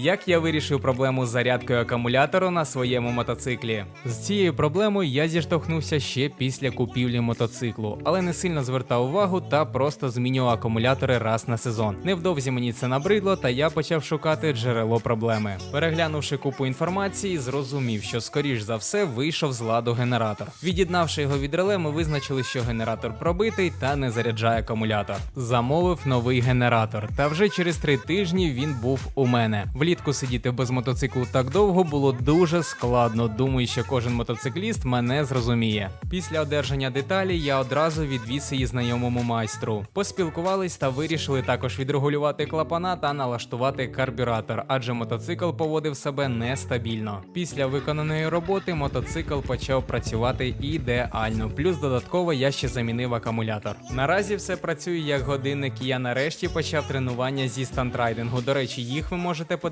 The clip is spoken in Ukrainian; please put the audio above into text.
Як я вирішив проблему з зарядкою акумулятору на своєму мотоциклі? З цією проблемою я зіштовхнувся ще після купівлі мотоциклу, але не сильно звертав увагу та просто змінював акумулятори раз на сезон. Невдовзі мені це набридло, та я почав шукати джерело проблеми. Переглянувши купу інформації, зрозумів, що скоріш за все вийшов з ладу генератор. Від'єднавши його від реле, ми визначили, що генератор пробитий та не заряджає акумулятор. Замовив новий генератор, та вже через три тижні він був у мене. Влітку сидіти без мотоциклу так довго було дуже складно. Думаю, що кожен мотоцикліст мене зрозуміє. Після одержання деталі я одразу відвіз її знайомому майстру. Поспілкувались та вирішили також відрегулювати клапана та налаштувати карбюратор, адже мотоцикл поводив себе нестабільно. Після виконаної роботи мотоцикл почав працювати ідеально. Плюс додатково я ще замінив акумулятор. Наразі все працює як годинник, і я нарешті почав тренування зі стантрайдингу. До речі, їх ви можете подивитися